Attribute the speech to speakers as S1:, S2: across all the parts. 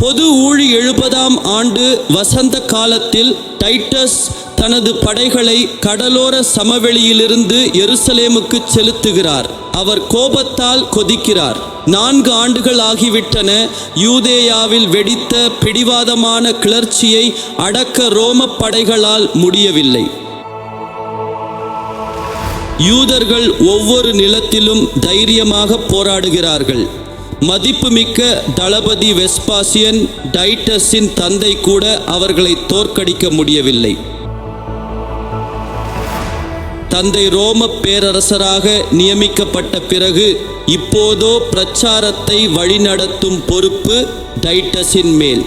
S1: பொது ஊழி எழுபதாம் ஆண்டு வசந்த காலத்தில் டைட்டஸ் தனது படைகளை கடலோர சமவெளியிலிருந்து எருசலேமுக்கு செலுத்துகிறார். அவர் கோபத்தால் கொதிக்கிறார். நான்கு ஆண்டுகள் ஆகிவிட்டன யூதேயாவில் வெடித்த பிடிவாதமான கிளர்ச்சியை அடக்க ரோம படைகளால் முடியவில்லை. யூதர்கள் ஒவ்வொரு நிலத்திலும் தைரியமாக போராடுகிறார்கள். மதிப்புமிக்க தளபதி வெஸ்பாசியன் டைட்டஸின் தந்தை கூட அவர்களை தோற்கடிக்க முடியவில்லை. தந்தை ரோம பேரரசராக நியமிக்கப்பட்ட பிறகு இப்போதோ பிரச்சாரத்தை வழிநடத்தும் பொறுப்பு டைட்டஸின் மேல்.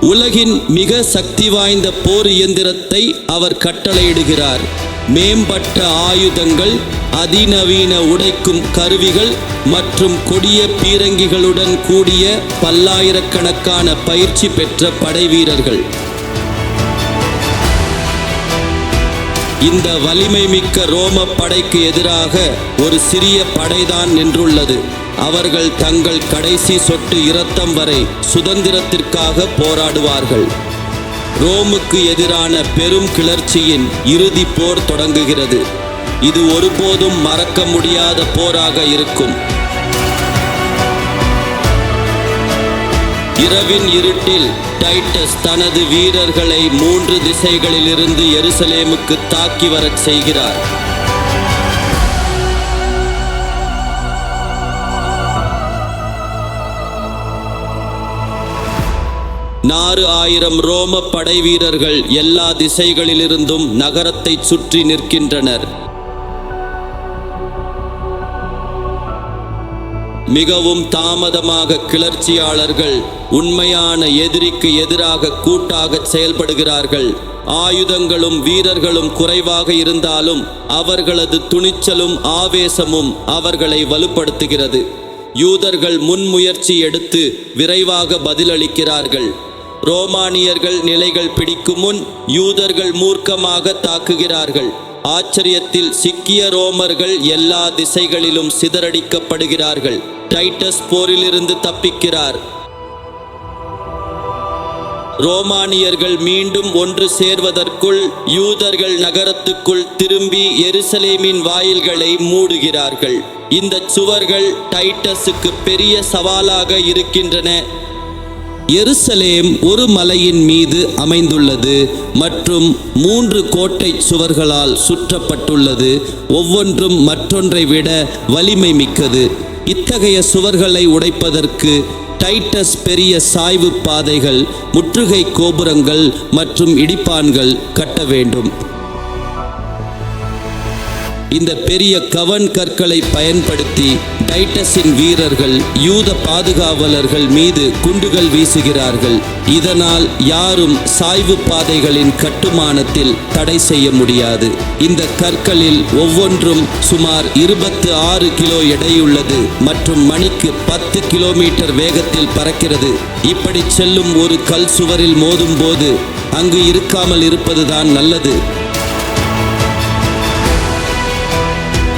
S1: உலகின் மிக சக்தி வாய்ந்த போர் இயந்திரத்தை அவர் கட்டளையிடுகிறார். மேம்பட்ட ஆயுதங்கள் அதிநவீன உடைக்கும் கருவிகள் மற்றும் கொடிய பீரங்கிகளுடன் கூடிய பல்லாயிரக்கணக்கான பயிற்சி பெற்ற படைவீரர்கள். இந்த வலிமை மிக்க ரோம படைக்கு எதிராக ஒரு சிறிய படைதான் நின்றுள்ளது. அவர்கள் தங்கள் கடைசி சொட்டு இரத்தம் வரை சுதந்திரத்திற்காக போராடுவார்கள். ரோமுக்கு எதிரான பெரும் கிளர்ச்சியின் இறுதி போர் தொடங்குகிறது. இது ஒருபோதும் மறக்க முடியாத போராக இருக்கும். இரவின் இருட்டில் டைட்டஸ் தனது வீரர்களை மூன்று திசைகளிலிருந்து எருசலேமுக்கு தாக்கி வரச் செய்கிறார். நாறு ஆயிரம் ரோம படை வீரர்கள் எல்லா திசைகளிலிருந்தும் நகரத்தை சுற்றி நிற்கின்றனர். மிகவும் தாமதமாக கிளர்ச்சியாளர்கள் உண்மையான எதிரிக்கு எதிராக கூட்டாக செயல்படுகிறார்கள். ஆயுதங்களும் வீரர்களும் குறைவாக இருந்தாலும் அவர்களது துணிச்சலும் ஆவேசமும் அவர்களை வலுப்படுத்துகிறது. யூதர்கள் முன்முயற்சி எடுத்து விரைவாக பதிலளிக்கிறார்கள். ரோமானியர்கள் நிலைகள் பிடிக்கும் முன் யூதர்கள் மூர்க்கமாக தாக்குகிறார்கள். ஆச்சரியத்தில் சிக்கிய ரோமர்கள் எல்லா திசைகளிலும் சிதறடிக்கப்படுகிறார்கள். டைட்டஸ் போரிலிருந்து தப்பிக்கிறார். ரோமானியர்கள் மீண்டும் ஒன்று சேர்வதற்குள் யூதர்கள் நகரத்துக்குள் திரும்பி எருசலேமின் வாயில்களை மூடுகிறார்கள். இந்த சுவர்கள் டைட்டஸுக்கு பெரிய சவாலாக இருக்கின்றன. எருசலேம் ஒரு மலையின் மீது அமைந்துள்ளது மற்றும் மூன்று கோட்டை சுவர்களால் சுற்றப்பட்டுள்ளது. ஒவ்வொன்றும் மற்றொன்றை விட வலிமை மிக்கது. இத்தகைய சுவர்களை உடைப்பதற்கு டைட்டஸ் பெரிய சாய்வு பாதைகள் முற்றுகை கோபுரங்கள் மற்றும் இடிப்பான்கள் கட்ட வேண்டும். இந்த பெரிய கவன் கற்களை பயன்படுத்தி டைட்டஸின் வீரர்கள் யூத பாதுகாவலர்கள் மீது குண்டுகள் வீசுகிறார்கள். இதனால் யாரும் சாய்வு பாதைகளின் கட்டுமானத்தில் தடை செய்ய முடியாது. இந்த கற்களில் ஒவ்வொன்றும் சுமார் இருபத்து ஆறு கிலோ எடையுள்ளது மற்றும் மணிக்கு பத்து கிலோமீட்டர் வேகத்தில் பறக்கிறது. இப்படி செல்லும் ஒரு கல் சுவரில் மோதும் போது அங்கு இருக்காமல் இருப்பதுதான் நல்லது.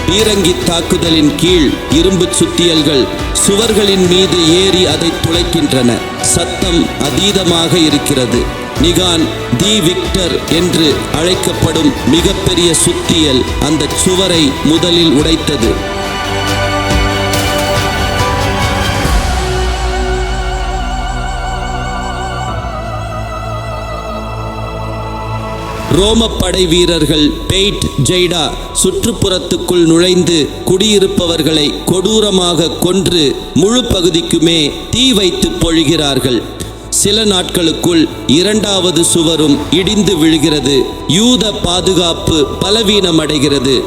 S1: பீரங்கி தாக்குதலின் கீழ் இரும்பு சுத்தியல்கள் சுவர்களின் மீது ஏறி அதை துளைக்கின்றன. சத்தம் அதீதமாக இருக்கிறது. நிகான் தி விக்டர் என்று அழைக்கப்படும் மிகப்பெரிய சுத்தியல் அந்த சுவரை முதலில் உடைத்தது. ரோம படை வீரர்கள் பெய்ட் ஜெய்டா சுற்றுப்புறத்துக்குள் நுழைந்து குடியிருப்பவர்களை கொடூரமாக கொன்று முழு பகுதிக்குமே தீ வைத்து பொழிகிறார்கள். சில நாட்களுக்குள் இரண்டாவது சுவரும் இடிந்து விழுகிறது. யூத பாதுகாப்பு பலவீனமடைகிறது.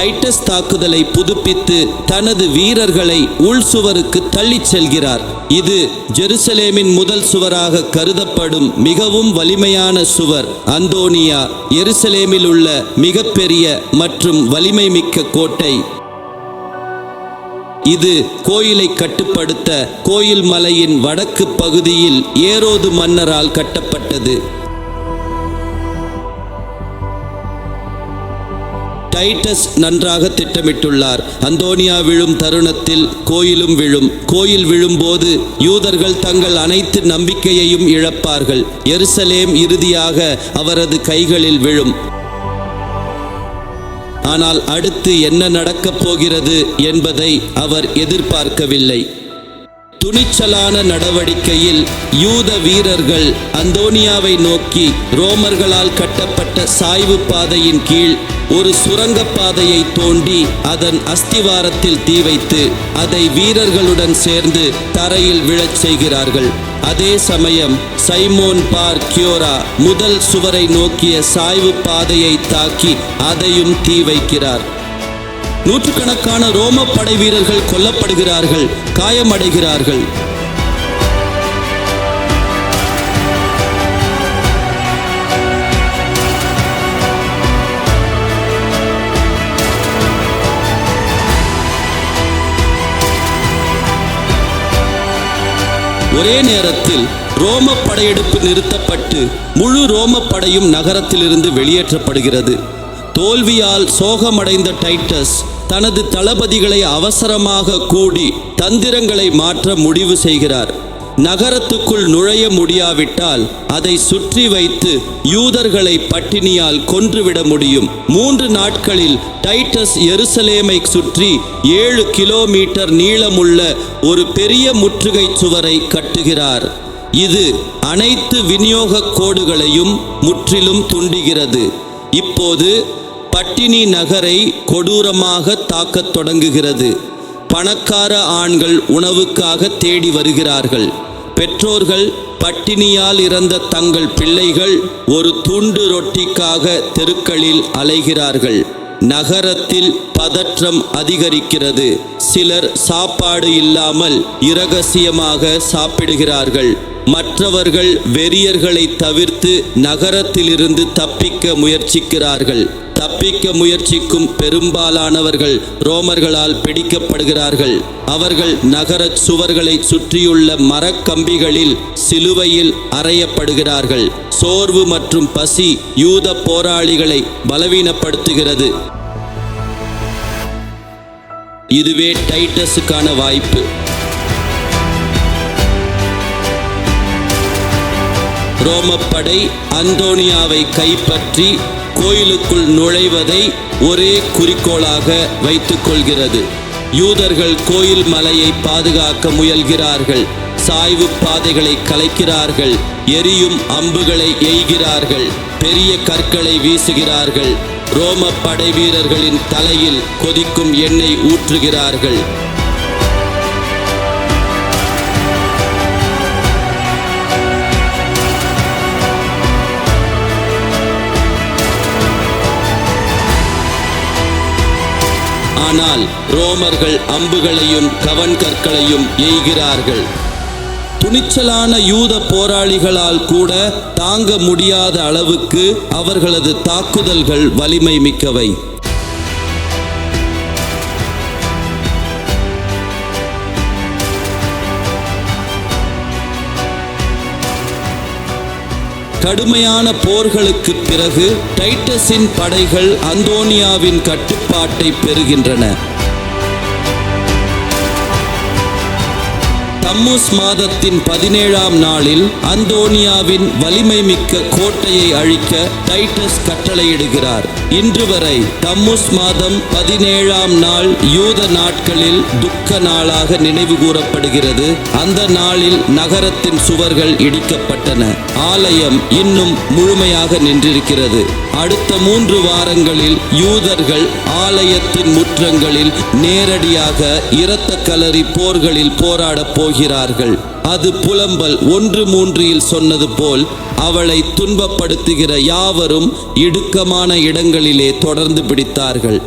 S1: டைட்டஸ் தாக்குதலை புதுப்பித்து தனது வீரர்களை உள் சுவருக்கு தள்ளிச் செல்கிறார். இது ஜெருசலேமின் முதல் சுவராக கருதப்படும் மிகவும் வலிமையான சுவர். அந்தோனியா எருசலேமில் உள்ள மிகப்பெரிய மற்றும் வலிமை மிக்க கோட்டை. இது கோயிலை கட்டுப்படுத்த கோயில் மலையின் வடக்கு பகுதியில் ஏரோது மன்னரால் கட்டப்பட்டது. டைட்டஸ் நன்றாக திட்டமிட்டுள்ளார். அந்தோனியா விழும் தருணத்தில் கோயிலும் விழும். கோயில் விழும்போது யூதர்கள் தங்கள் அனைத்து நம்பிக்கையையும் இழப்பார்கள். எருசலேம் இறுதியாக அவரது கைகளில் விழும். ஆனால் அடுத்து என்ன நடக்கப் போகிறது என்பதை அவர் எதிர்பார்க்கவில்லை. துணிச்சலான நடவடிக்கையில் யூத வீரர்கள் அந்தோனியாவை நோக்கி ரோமர்களால் கட்டப்பட்ட சாய்வு பாதையின் கீழ் ஒரு சுரங்கப்பாதையை தோண்டி அதன் அஸ்திவாரத்தில் தீ வைத்து அதை வீரர்களுடன் சேர்ந்து தரையில் விழச் செய்கிறார்கள். அதே சமயம் சைமோன் பார் கியோரா முதல் சுவரை நோக்கிய சாய்வு பாதையை தாக்கி அதையும் தீ வைக்கிறார். நூற்றுக்கணக்கான ரோம படை வீரர்கள் கொல்லப்படுகிறார்கள் காயமடைகிறார்கள். ஒரே நேரத்தில் ரோம படையெடுப்பு நிறுத்தப்பட்டு முழு ரோம படையும் நகரத்திலிருந்து வெளியேற்றப்படுகிறது. தோல்வியால் சோகமடைந்த டைட்டஸ் தனது தளபதிகளை அவசரமாக கூடி தந்திரங்களை மாற்ற முடிவு செய்கிறார். நகரத்துக்குள் நுழைய முடியாவிட்டால் அதை சுற்றி வைத்து யூதர்களை பட்டினியால் கொன்றுவிட முடியும். மூன்று நாட்களில் டைட்டஸ் எருசலேமை சுற்றி ஏழு கிலோமீட்டர் நீளமுள்ள ஒரு பெரிய முற்றுகை சுவரை கட்டுகிறார். இது அனைத்து விநியோக கோடுகளையும் முற்றிலும் துண்டுகிறது. இப்போது பட்டினி நகரை கொடூரமாக தாக்கத் தொடங்குகிறது. பணக்கார ஆண்கள் உணவுக்காக தேடி வருகிறார்கள். பெற்றோர்கள் பட்டினியால் இறந்த தங்கள் பிள்ளைகள் ஒரு துண்டு ரொட்டிக்காக தெருக்களில் அலைகிறார்கள். நகரத்தில் பதற்றம் அதிகரிக்கிறது. சிலர் சாப்பாடு இல்லாமல் இரகசியமாக சாப்பிடுகிறார்கள். மற்றவர்கள் வெறியர்களை தவிர்த்து நகரத்திலிருந்து தப்பிக்க முயற்சிக்கிறார்கள். தப்பிக்க முயற்சிக்கும் பெரும்பாலானவர்கள் ரோமர்களால் பிடிக்கப்படுகிறார்கள். அவர்கள் நகரச் சுவர்களை சுற்றியுள்ள மரக்கம்பிகளில் சிலுவையில் அறையப்படுகிறார்கள். சோர்வு மற்றும் பசி யூத போராளிகளை பலவீனப்படுத்துகிறது. இதுவே டைட்டஸுக்கான வாய்ப்பு. ரோமப்படை அந்தோனியாவை கைப்பற்றி கோயிலுக்குள் நுழைவதை ஒரே குறிக்கோளாக வைத்துக் கொள்கிறது. யூதர்கள் கோயில் மலையை பாதுகாக்க முயல்கிறார்கள். சாய்வு பாதைகளை கலைக்கிறார்கள். எரியும் அம்புகளை எய்கிறார்கள். பெரிய கற்களை வீசுகிறார்கள். ரோம படை வீரர்களின் தலையில் கொதிக்கும் எண்ணெய் ஊற்றுகிறார்கள். ஆனால் ரோமர்கள் அம்புகளையும் கவன் கற்களையும் எய்கிறார்கள். துணிச்சலான யூத போராளிகளால் கூட தாங்க முடியாத அளவுக்கு அவர்களது தாக்குதல்கள் வலிமை மிக்கவை. கடுமையான போர்களுக்கு பிறகு டைட்டஸின் படைகள் அந்தோனியாவின் கட்டுப்பாட்டை பெறுகின்றன. தம்முஸ் மாதத்தின் பதினேழாம் நாளில் அந்தோனியாவின் வலிமை மிக்க கோட்டையை அழிக்க டைட்டஸ் கட்டளையிடுகிறார். இன்று வரை தம்முஸ் மாதம் பதினேழாம் நாள் யூத நாட்களில் துக்க நாளாக நினைவு கூறப்படுகிறது. அந்த நாளில் நகரத்தின் சுவர்கள் இடிக்கப்பட்டன. ஆலயம் இன்னும் முழுமையாக நின்றிருக்கிறது. அடுத்த மூன்று வாரங்களில் யூதர்கள் ஆலயத்தின் முற்றங்களில் நேரடியாக இரத்த கலரி போர்களில் போராடப் போகிறார்கள். அது புலம்பல் ஒன்று மூன்றில் சொன்னது போல் அவளை துன்பப்படுத்துகிற யாவரும் இடுக்கமான இடங்களிலே தொடர்ந்து பிடித்தார்கள்.